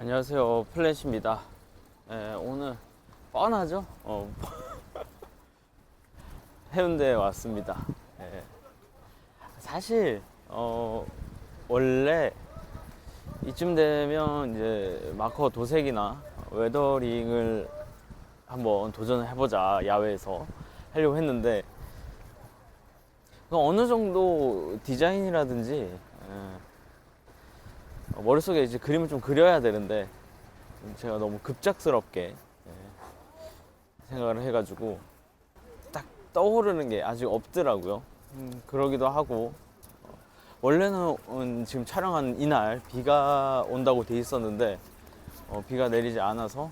안녕하세요 플래시입니다 예, 오늘 뻔하죠? 어, 해운대에 왔습니다 예. 사실 어, 원래 이쯤 되면 이제 마커 도색이나 웨더링을 한번 도전을 해보자 야외에서 하려고 했는데 그 어느 정도 디자인이라든지 머릿속에 이제 그림을 좀 그려야 되는데 제가 너무 급작스럽게 예, 생각을 해가지고 딱 떠오르는 게 아직 없더라고요. 음, 그러기도 하고 어, 원래는 음, 지금 촬영한 이날 비가 온다고 돼 있었는데 어, 비가 내리지 않아서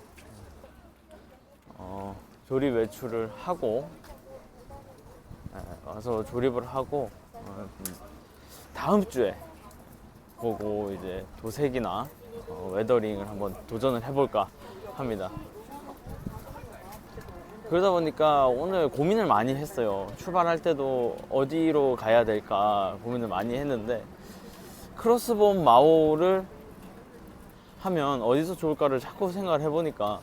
어, 조립 외출을 하고 예, 와서 조립을 하고 어, 음, 다음 주에 보고 이제 도색이나 어, 웨더링을 한번 도전을 해볼까 합니다. 그러다 보니까 오늘 고민을 많이 했어요. 출발할 때도 어디로 가야 될까 고민을 많이 했는데 크로스본 마오를 하면 어디서 좋을까를 자꾸 생각을 해보니까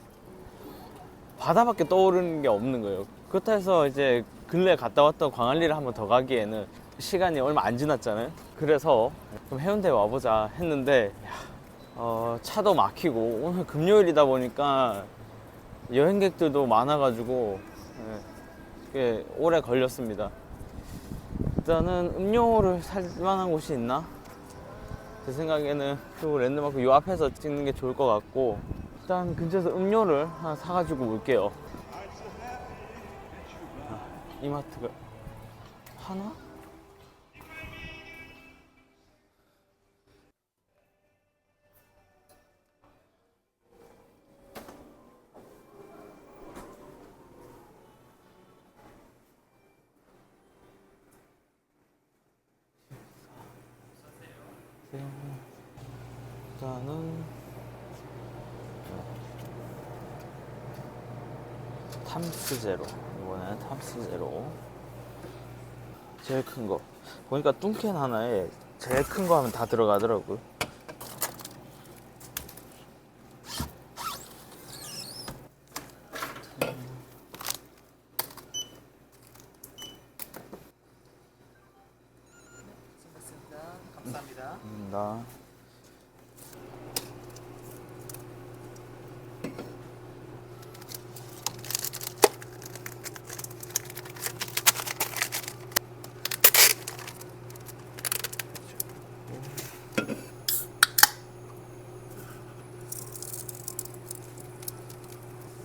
바다밖에 떠오르는 게 없는 거예요. 그렇다 해서 이제 근래 갔다 왔던 광안리를 한번 더 가기에는 시간이 얼마 안 지났잖아요. 그래서 좀 해운대 와보자 했는데 야, 어, 차도 막히고 오늘 금요일이다 보니까 여행객들도 많아가지고 예, 꽤 오래 걸렸습니다. 일단은 음료를 살 만한 곳이 있나? 제 생각에는 그 랜드마크 요 앞에서 찍는 게 좋을 것 같고 일단 근처에서 음료를 하나 사가지고 올게요. 아, 이마트가 하나? 탐스 제로. 이번에는 탐스 제로. 제일 큰 거. 보니까 뚱캔 하나에 제일 큰 거 하면 다 들어가더라고요 감사합니다. 감사합니다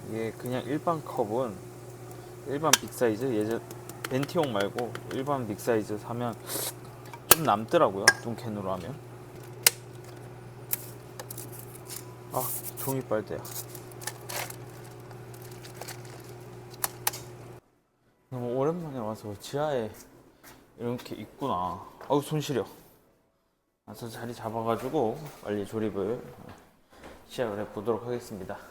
이게 그냥 일반 컵은 일반 빅 사이즈 예전 벤티용 말고 일반 빅 사이즈 사면 좀 남더라고요. 뚱캔으로 하면. 아 종이 빨대야. 너무 오랜만에 와서 지하에 이렇게 있구나. 아우 손 시려. 와서 자리 잡아가지고 빨리 조립을 시작을 해보도록 하겠습니다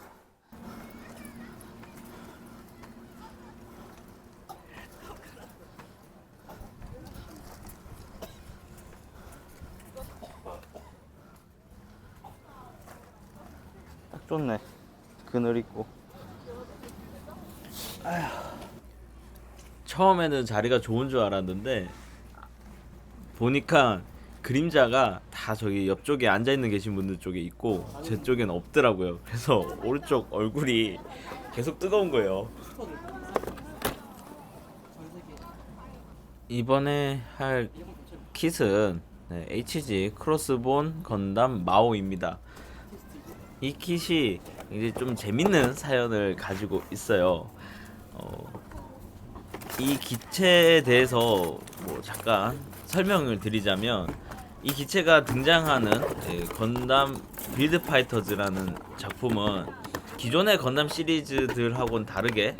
딱 좋네 그늘 있고. 처음에는 자리가 좋은 줄 알았는데 보니까 그림자가 다 저기 옆쪽에 앉아 있는 계신 분들 쪽에 있고 제 쪽엔 없더라고요. 그래서 오른쪽 얼굴이 계속 뜨거운 거예요. 이번에 할 킷은 네, HG 크로스본 건담 마오입니다. 이 킷이 이제 좀 재밌는 사연을 가지고 있어요. 어, 이 기체에 대해서 뭐 잠깐 설명을 드리자면 이 기체가 등장하는 예, 건담 빌드 파이터즈라는 작품은 기존의 건담 시리즈들하고는 다르게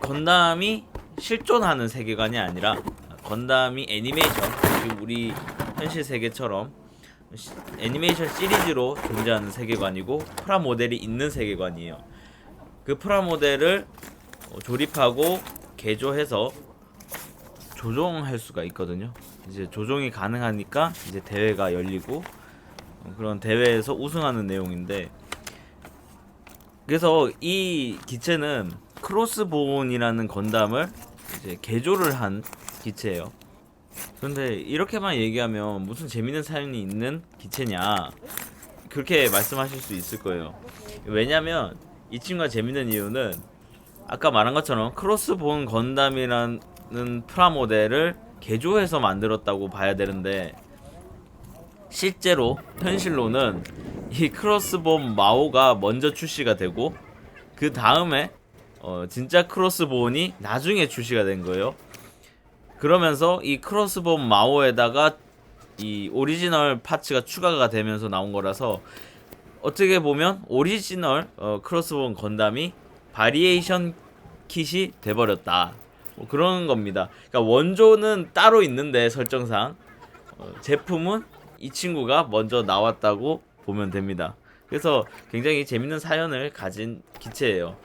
건담이 실존하는 세계관이 아니라 건담이 애니메이션 지금 우리 현실 세계처럼 시- 애니메이션 시리즈로 존재하는 세계관이고 프라 모델이 있는 세계관이에요. 그 프라 모델을 어, 조립하고 개조해서 조종할 수가 있거든요. 이제 조종이 가능하니까 이제 대회가 열리고 그런 대회에서 우승하는 내용인데 그래서 이 기체는 크로스본이라는 건담을 이제 개조를 한 기체예요. 그런데 이렇게만 얘기하면 무슨 재밌는 사연이 있는 기체냐 그렇게 말씀하실 수 있을 거예요. 왜냐면 이 친구가 재밌는 이유는 아까 말한 것처럼 크로스본 건담이라는 프라모델을 개조해서 만들었다고 봐야 되는데 실제로 현실로는 이 크로스본 마오가 먼저 출시가 되고 그 다음에 어, 진짜 크로스본이 나중에 출시가 된 거예요. 그러면서 이 크로스본 마오에다가 이 오리지널 파츠가 추가가 되면서 나온 거라서 어떻게 보면 오리지널 어, 크로스본 건담이 바리에이션 킷이 돼버렸다. 뭐 그런 겁니다. 그러니까 원조는 따로 있는데 설정상 어, 제품은 이 친구가 먼저 나왔다고 보면 됩니다. 그래서 굉장히 재밌는 사연을 가진 기체예요.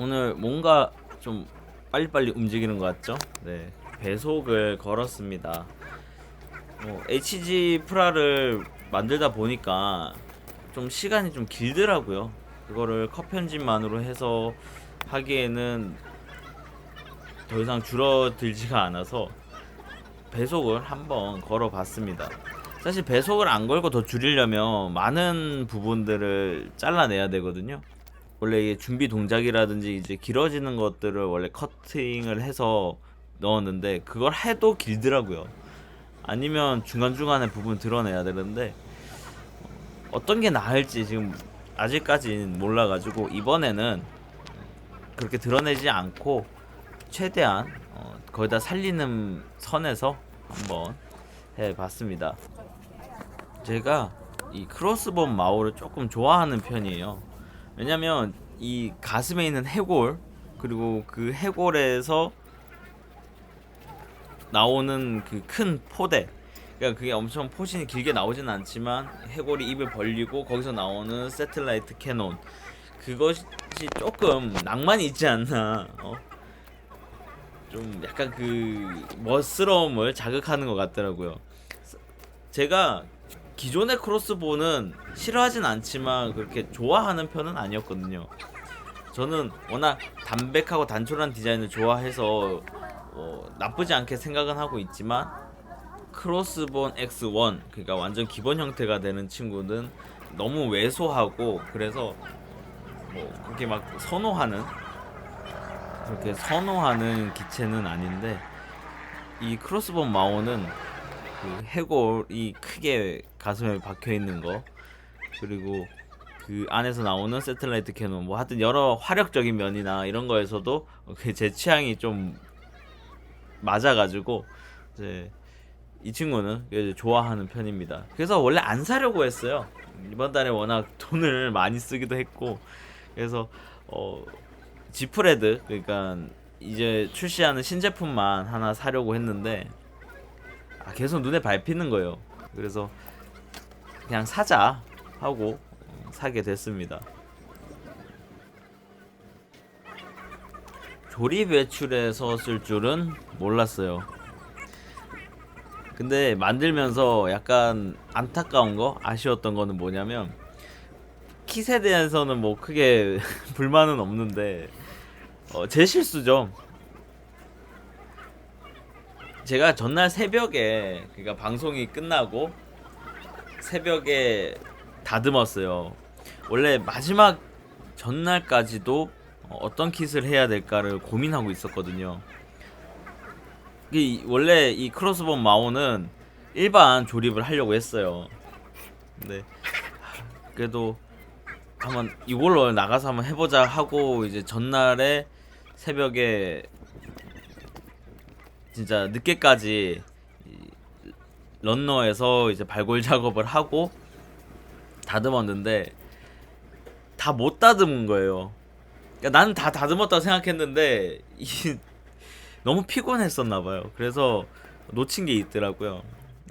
오늘 뭔가 좀 빨리빨리 움직이는 것 같죠? 네, 배속을 걸었습니다. 뭐 HG 프라를 만들다 보니까 좀 시간이 좀 길더라고요. 그거를 컷 편집만으로 해서 하기에는 더 이상 줄어들지가 않아서 배속을 한번 걸어봤습니다. 사실 배속을 안 걸고 더 줄이려면 많은 부분들을 잘라내야 되거든요. 원래 이게 준비 동작이라든지 이제 길어지는 것들을 원래 커팅을 해서 넣었는데 그걸 해도 길더라고요. 아니면 중간중간에 부분 드러내야 되는데 어떤 게 나을지 지금 아직까지는 몰라가지고 이번에는 그렇게 드러내지 않고 최대한 어, 거기다 살리는 선에서 한번 해봤습니다. 제가 이 크로스본 마오를 조금 좋아하는 편이에요. 왜냐면 이 가슴에 있는 해골 그리고 그 해골에서 나오는 그 큰 포대. 그러니까 그게 엄청 포신이 길게 나오진 않지만 해골이 입을 벌리고 거기서 나오는 세틀라이트 캐논. 그것이 조금 낭만이 있지 않나 어? 좀 약간 그 멋스러움을 자극하는 것 같더라고요. 제가 기존의 크로스보는 싫어하진 않지만 그렇게 좋아하는 편은 아니었거든요. 저는 워낙 담백하고 단촐한 디자인을 좋아해서 어, 나쁘지 않게 생각은 하고 있지만 크로스본 X1 그러니까 완전 기본 형태가 되는 친구는 너무 왜소하고 그래서 뭐 그렇게 막 선호하는 그렇게 선호하는 기체는 아닌데 이 크로스본 마오는 그 해골이 크게 가슴에 박혀 있는 거 그리고 그 안에서 나오는 세틀라이트 캐논 뭐 하여튼 여러 화력적인 면이나 이런 거에서도 그제 취향이 좀 맞아가지고 이제 이 친구는 좋아하는 편입니다. 그래서 원래 안 사려고 했어요. 이번 달에 워낙 돈을 많이 쓰기도 했고 그래서 어 지프레드 그러니까 이제 출시하는 신제품만 하나 사려고 했는데 아, 계속 눈에 밟히는 거예요. 그래서 그냥 사자 하고 어, 사게 됐습니다. 조립 외출에서 쓸 줄은 몰랐어요. 근데 만들면서 약간 안타까운 거, 아쉬웠던 거는 뭐냐면 킷에 대해서는 뭐 크게 불만은 없는데 어, 제 실수죠. 제가 전날 새벽에 그러니까 방송이 끝나고 새벽에 다듬었어요. 원래 마지막 전날까지도 어, 어떤 킷을 해야 될까를 고민하고 있었거든요. 이 원래 이 크로스본 마오는 일반 조립을 하려고 했어요. 근데 하, 그래도 한번 이걸로 나가서 한번 해보자 하고 이제 전날에 새벽에 진짜 늦게까지 이 런너에서 이제 발골 작업을 하고 다듬었는데 다 못 다듬은 거예요. 그러니까 나는 다 다듬었다고 생각했는데 이 너무 피곤했었나 봐요. 그래서 놓친 게 있더라고요.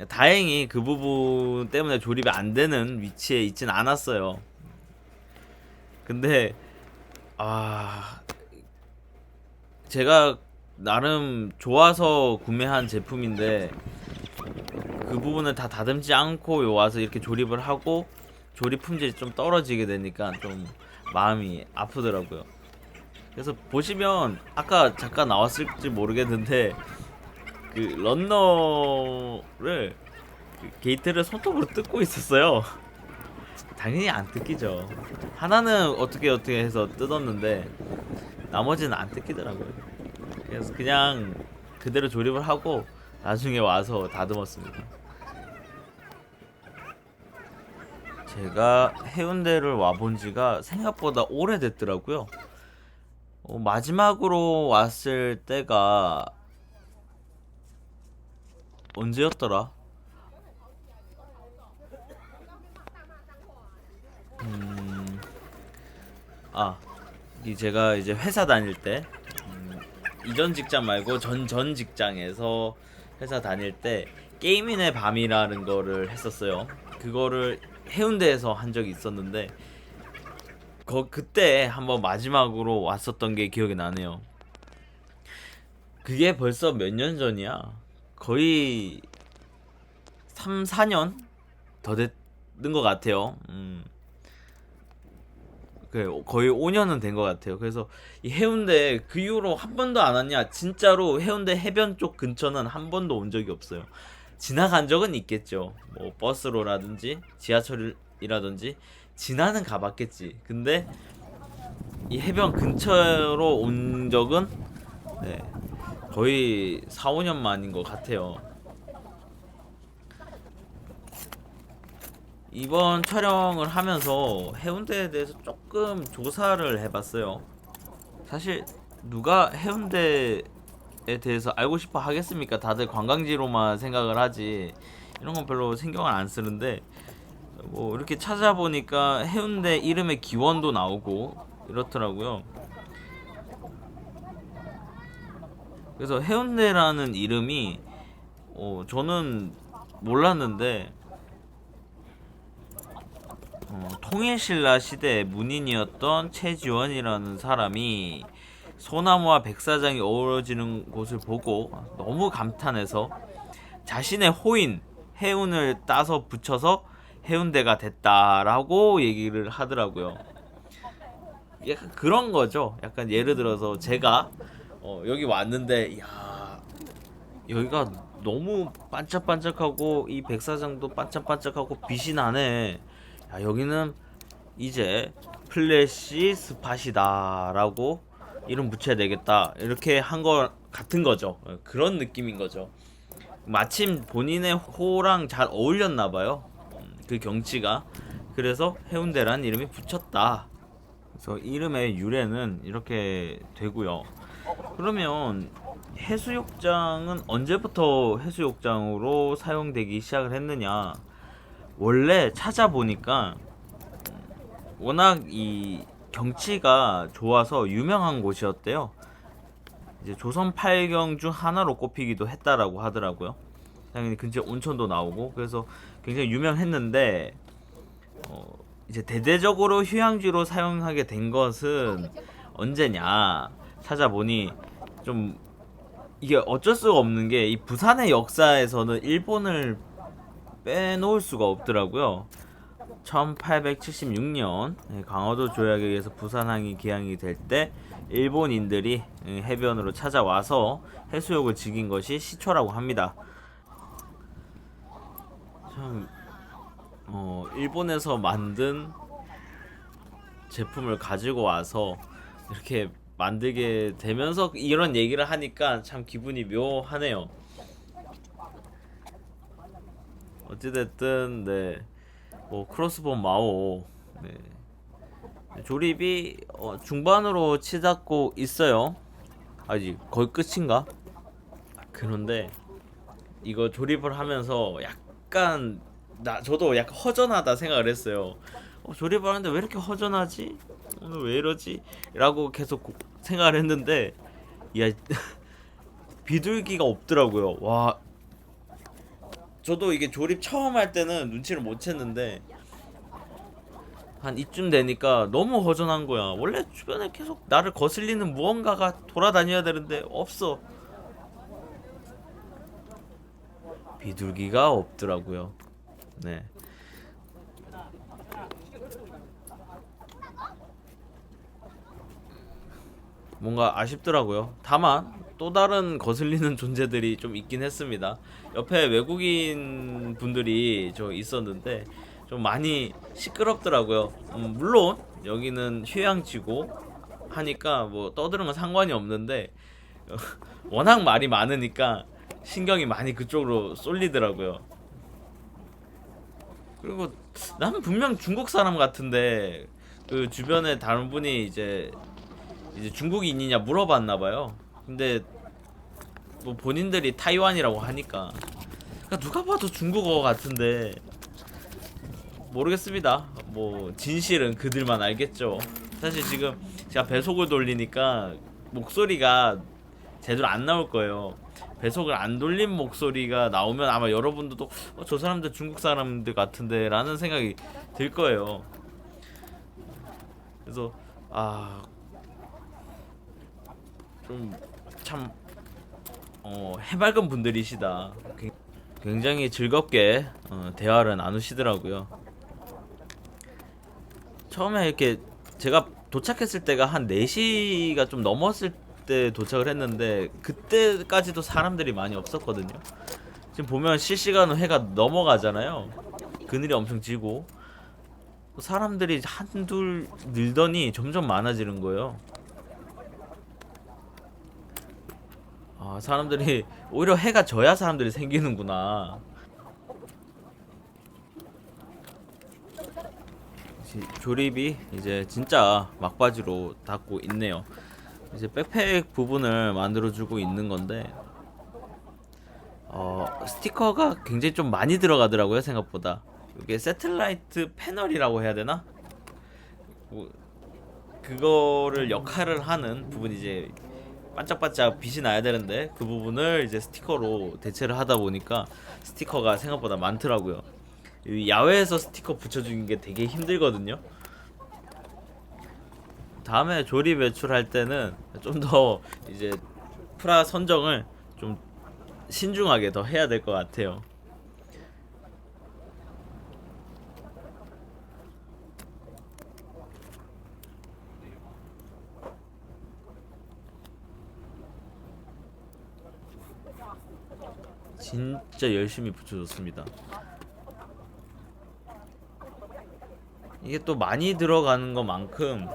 다행히 그 부분 때문에 조립이 안 되는 위치에 있진 않았어요. 근데 아 제가 나름 좋아서 구매한 제품인데 그 부분을 다 다듬지 않고 요 와서 이렇게 조립을 하고 조립 품질이 좀 떨어지게 되니까 좀 마음이 아프더라고요. 그래서 보시면 아까 잠깐 나왔을지 모르겠는데 그 런너를 그 게이트를 손톱으로 뜯고 있었어요. 당연히 안 뜯기죠. 하나는 어떻게 어떻게 해서 뜯었는데 나머지는 안 뜯기더라고요. 그래서 그냥 그대로 조립을 하고 나중에 와서 다듬었습니다. 제가 해운대를 와본 지가 생각보다 오래됐더라고요. 어, 마지막으로 왔을 때가 언제였더라? 음, 아, 이 제가 이제 회사 다닐 때 음, 이전 직장 말고 전 전 직장에서 회사 다닐 때 게이민의 밤이라는 거를 했었어요. 그거를 해운대에서 한 적이 있었는데 거 그때 한번 마지막으로 왔었던 게 기억이 나네요. 그게 벌써 몇 년 전이야. 거의 3, 4년 더 됐는 것 같아요. 음. 그 거의 5년은 된 것 같아요. 그래서 이 해운대 그 이후로 한 번도 안 왔냐? 진짜로 해운대 해변 쪽 근처는 한 번도 온 적이 없어요. 지나간 적은 있겠죠. 뭐 버스로라든지 지하철이라든지 지나는 가봤겠지. 근데 이 해변 근처로 온 적은 네, 거의 4, 5년 만인 것 같아요. 이번 촬영을 하면서 해운대에 대해서 조금 조사를 해봤어요. 사실 누가 해운대에 대해서 알고 싶어 하겠습니까? 다들 관광지로만 생각을 하지 이런 건 별로 신경을 안 쓰는데 뭐 이렇게 찾아보니까 해운대 이름의 기원도 나오고 이렇더라고요. 그래서 해운대라는 이름이 어, 저는 몰랐는데 어, 통일신라 시대 문인이었던 최지원이라는 사람이 소나무와 백사장이 어우러지는 곳을 보고 너무 감탄해서 자신의 호인 해운을 따서 붙여서 해운대가 됐다라고 얘기를 하더라고요. 약간 그런 거죠. 약간 예를 들어서 제가 어, 여기 왔는데 야 여기가 너무 반짝반짝하고 이 백사장도 반짝반짝하고 빛이 나네. 야, 여기는 이제 플래시 스팟이다라고 이름 붙여야 되겠다. 이렇게 한 거 같은 거죠. 어, 그런 느낌인 거죠. 마침 본인의 호랑 잘 어울렸나 봐요. 음, 그 경치가. 그래서 해운대란 이름이 붙였다. 그래서 이름의 유래는 이렇게 되고요. 그러면 해수욕장은 언제부터 해수욕장으로 사용되기 시작을 했느냐 원래 찾아보니까 워낙 이 경치가 좋아서 유명한 곳이었대요. 이제 조선 팔경 중 하나로 꼽히기도 했다라고 하더라고요. 당연히 근처 온천도 나오고 그래서 굉장히 유명했는데 어 이제 대대적으로 휴양지로 사용하게 된 것은 언제냐 찾아보니 좀 이게 어쩔 수가 없는 게 이 부산의 역사에서는 일본을 빼놓을 수가 없더라고요. 1876년 예, 강화도 조약에 의해서 부산항이 개항이 될 때 일본인들이 예, 해변으로 찾아와서 해수욕을 즐긴 것이 시초라고 합니다. 참, 어, 일본에서 만든 제품을 가지고 와서 이렇게 만들게 되면서 이런 얘기를 하니까 참 기분이 묘하네요. 어찌됐든 네. 뭐 크로스본 마오 네. 조립이 어, 중반으로 치닫고 있어요. 아직 거의 끝인가? 그런데 이거 조립을 하면서 약간 나 저도 약간 허전하다 생각을 했어요. 어, 조립을 하는데 왜 이렇게 허전하지? 오늘 왜 이러지? 라고 계속 고- 생각을 했는데 야 비둘기가 없더라고요. 와 저도 이게 조립 처음 할 때는 눈치를 못 챘는데 한 이쯤 되니까 너무 허전한 거야. 원래 주변에 계속 나를 거슬리는 무언가가 돌아다녀야 되는데 없어. 비둘기가 없더라고요. 네. 뭔가 아쉽더라고요. 다만 또 다른 거슬리는 존재들이 좀 있긴 했습니다. 옆에 외국인 분들이 저 있었는데 좀 많이 시끄럽더라고요. 음, 물론 여기는 휴양지고 하니까 뭐 떠드는 건 상관이 없는데 워낙 말이 많으니까 신경이 많이 그쪽으로 쏠리더라고요. 그리고 나는 분명 중국 사람 같은데 그 주변에 다른 분이 이제 이제 중국인이냐 물어봤나 봐요. 근데 뭐 본인들이 타이완이라고 하니까 그러니까 누가 봐도 중국어 같은데 모르겠습니다. 뭐 진실은 그들만 알겠죠. 사실 지금 제가 배속을 돌리니까 목소리가 제대로 안 나올 거예요. 배속을 안 돌린 목소리가 나오면 아마 여러분들도 어, 저 사람들 중국 사람들 같은데 라는 생각이 들 거예요. 그래서 아 좀 참 어, 해맑은 분들이시다. 굉- 굉장히 즐겁게 어, 대화를 나누시더라고요. 처음에 이렇게 제가 도착했을 때가 한 4시가 좀 넘었을 때 도착을 했는데 그때까지도 사람들이 많이 없었거든요. 지금 보면 실시간으로 해가 넘어가잖아요. 그늘이 엄청 지고 사람들이 한둘 늘더니 점점 많아지는 거예요. 아, 사람들이 오히려 해가 져야 사람들이 생기는구나. 지- 조립이 이제 진짜 막바지로 닿고 있네요. 이제 백팩 부분을 만들어주고 있는 건데, 어, 스티커가 굉장히 좀 많이 들어가더라고요, 생각보다. 이게 세틀라이트 패널이라고 해야 되나? 뭐, 그거를 역할을 하는 부분이 이제 반짝반짝 빛이 나야 되는데 그 부분을 이제 스티커로 대체를 하다 보니까 스티커가 생각보다 많더라고요. 이 야외에서 스티커 붙여주는 게 되게 힘들거든요. 다음에 조립 외출할 때는 좀 더 이제 프라 선정을 좀 신중하게 더 해야 될 것 같아요. 진짜 열심히 붙여줬습니다. 이게 또 많이 들어가는 것만큼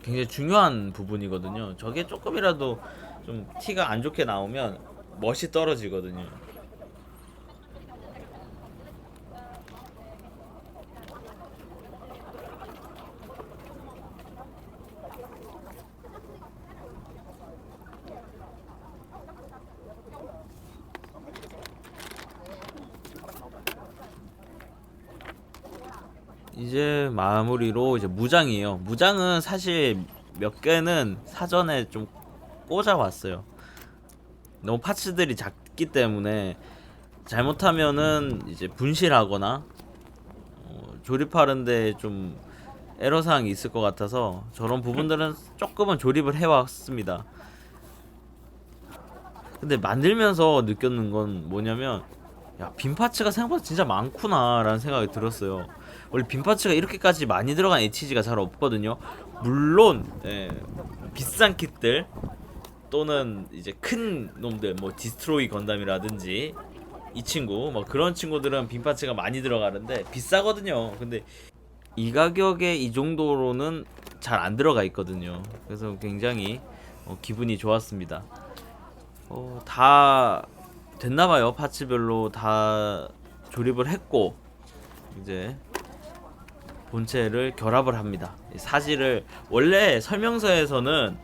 굉장히 중요한 부분이거든요. 저게 조금이라도 좀 티가 안 좋게 나오면 멋이 떨어지거든요. 이제 마무리로 이제 무장이에요. 무장은 사실 몇 개는 사전에 좀 꽂아왔어요. 너무 파츠들이 작기 때문에 잘못하면은 이제 분실하거나 어, 조립하는데 좀 애로사항이 있을 것 같아서 저런 부분들은 조금은 조립을 해왔습니다. 근데 만들면서 느꼈는 건 뭐냐면 야, 빈 파츠가 생각보다 진짜 많구나 라는 생각이 들었어요. 원래 빈 파츠가 이렇게까지 많이 들어간 HG가 잘 없거든요. 물론 예, 비싼 kit들 또는 이제 큰 놈들 뭐 디스트로이 건담이라든지 이 친구 뭐 그런 친구들은 빈 파츠가 많이 들어가는데 비싸거든요. 근데 이 가격에 이 정도로는 잘 안 들어가 있거든요. 그래서 굉장히 어, 기분이 좋았습니다. 어, 다 됐나봐요. 파츠별로 다 조립을 했고 이제 본체를 결합을 합니다. 이 사지를 원래 설명서에서는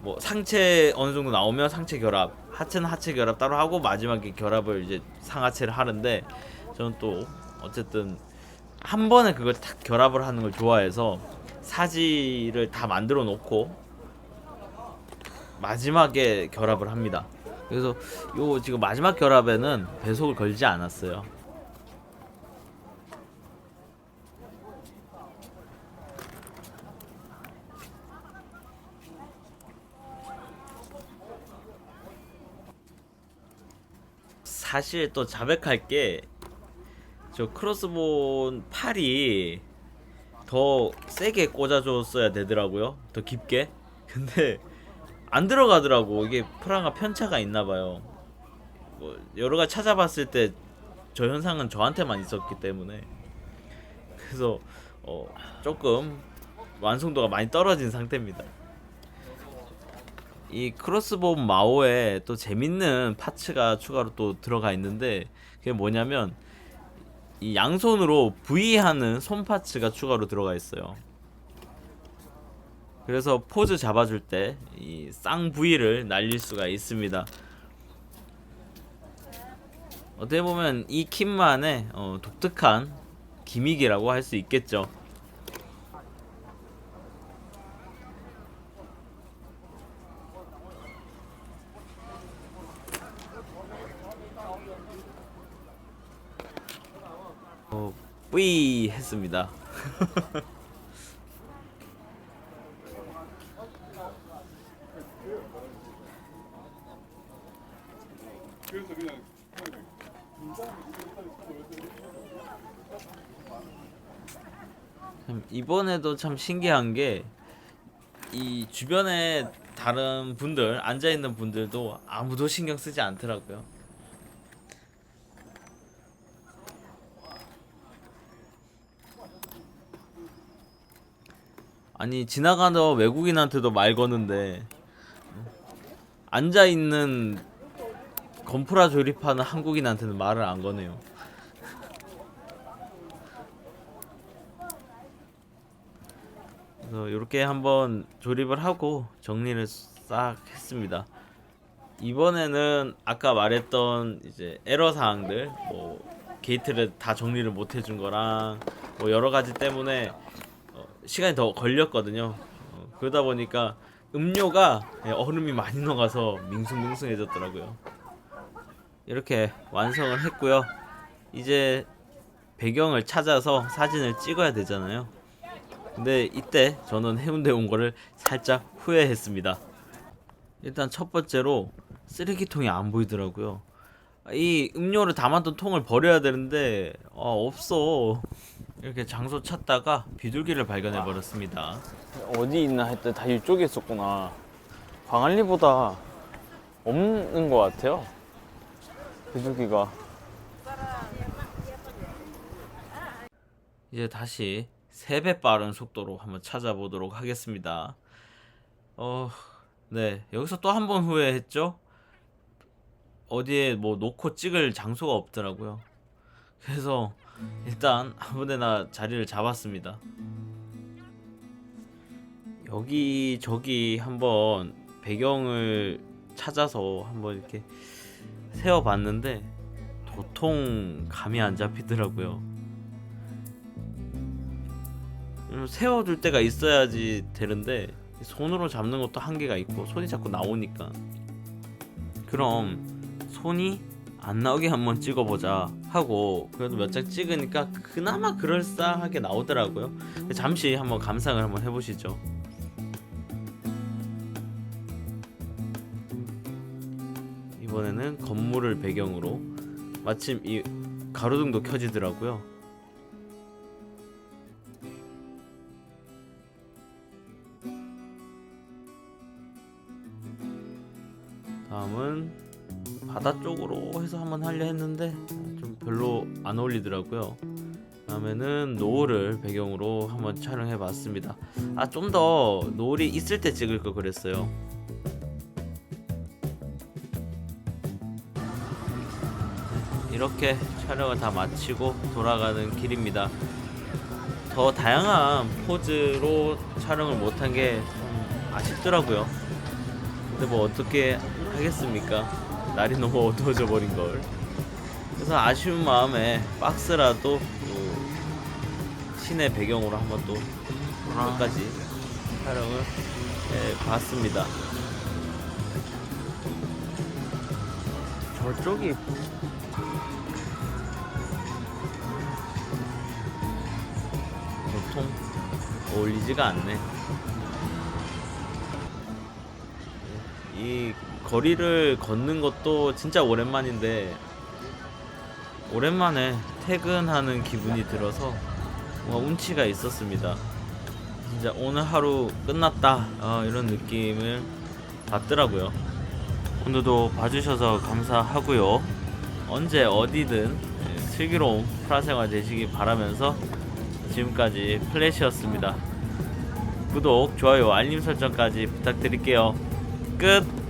뭐 상체 어느 정도 나오면 상체 결합, 하체는 하체 결합 따로 하고 마지막에 결합을 이제 상하체를 하는데 저는 또 어쨌든 한 번에 그걸 탁 결합을 하는 걸 좋아해서 사지를 다 만들어 놓고 마지막에 결합을 합니다. 그래서 요 지금 마지막 결합에는 배속을 걸지 않았어요. 사실 또 자백할 게 저 크로스본 팔이 더 세게 꽂아줬어야 되더라고요. 더 깊게. 근데 안 들어가더라고. 이게 프라가 편차가 있나 봐요. 뭐 여러 가지 찾아봤을 때 저 현상은 저한테만 있었기 때문에 그래서 어 조금 완성도가 많이 떨어진 상태입니다. 이 크로스본 마오에 또 재밌는 파츠가 추가로 또 들어가 있는데 그게 뭐냐면 이 양손으로 V 하는 손 파츠가 추가로 들어가 있어요. 그래서 포즈 잡아줄 때 이 쌍 V를 날릴 수가 있습니다. 어떻게 보면 이 kit만의 어, 독특한 기믹이라고 할 수 있겠죠. 어, 뿌이 했습니다. 참 이번에도 참 신기한 게 이 주변에 다른 분들 앉아 있는 분들도 아무도 신경 쓰지 않더라고요. 아니 지나가는 외국인한테도 말 거는데 앉아 있는 건프라 조립하는 한국인한테는 말을 안 거네요. 그래서 이렇게 한번 조립을 하고 정리를 싹 했습니다. 이번에는 아까 말했던 이제 에러 사항들 뭐 게이트를 다 정리를 못 해준 거랑 뭐 여러 가지 때문에 어, 시간이 더 걸렸거든요. 어, 그러다 보니까 음료가 예, 얼음이 많이 녹아서 밍숭밍숭해졌더라고요. 이렇게 완성을 했고요. 이제 배경을 찾아서 사진을 찍어야 되잖아요. 근데 이때 저는 해운대 온 거를 살짝 후회했습니다. 일단 첫 번째로 쓰레기통이 안 보이더라고요. 이 음료를 담았던 통을 버려야 되는데 어, 없어. 이렇게 장소 찾다가 비둘기를 발견해 버렸습니다. 어디 있나 했더니 다 이쪽에 있었구나. 광안리보다 없는 것 같아요. 비둘기가. 이제 다시 3배 빠른 속도로 한번 찾아보도록 하겠습니다. 어, 네. 여기서 또 한 번 후회했죠? 어디에 뭐 놓고 찍을 장소가 없더라고요. 그래서 일단 아무데나 자리를 잡았습니다. 여기 저기 한번 배경을 찾아서 한번 이렇게 세워봤는데 도통 감이 안 잡히더라고요. 음, 세워둘 때가 있어야지 되는데 손으로 잡는 것도 한계가 있고 손이 자꾸 나오니까 그럼 손이 안 나오게 한번 찍어보자 하고 그래도 몇 장 찍으니까 그나마 그럴싸하게 나오더라고요. 잠시 한번 감상을 한번 해보시죠. 이번에는 건물을 배경으로 마침 이 가로등도 켜지더라고요. 다음은 바다 쪽으로 해서 한번 하려 했는데 좀 별로 안 어울리더라고요. 다음에는 노을을 배경으로 한번 촬영해 봤습니다. 아 좀 더 노을이 있을 때 찍을 걸 그랬어요. 이렇게 촬영을 다 마치고 돌아가는 길입니다. 더 다양한 포즈로 촬영을 못한 게좀 아쉽더라고요. 근데 뭐 어떻게 하겠습니까? 날이 너무 어두워져 버린 걸. 그래서 아쉬운 마음에 박스라도 또 시내 배경으로 한번 또 끝까지 촬영을 해 봤습니다. 저쪽이 보통 어울리지가 않네. 이 거리를 걷는 것도 진짜 오랜만인데 오랜만에 퇴근하는 기분이 들어서 뭔가 운치가 있었습니다. 진짜 오늘 하루 끝났다 어, 이런 느낌을 받더라고요. 오늘도 봐주셔서 감사하고요. 언제 어디든 예, 슬기로운 프라생활 되시기 바라면서 지금까지 플래시였습니다. 구독, 좋아요, 알림 설정까지 부탁드릴게요. 끝!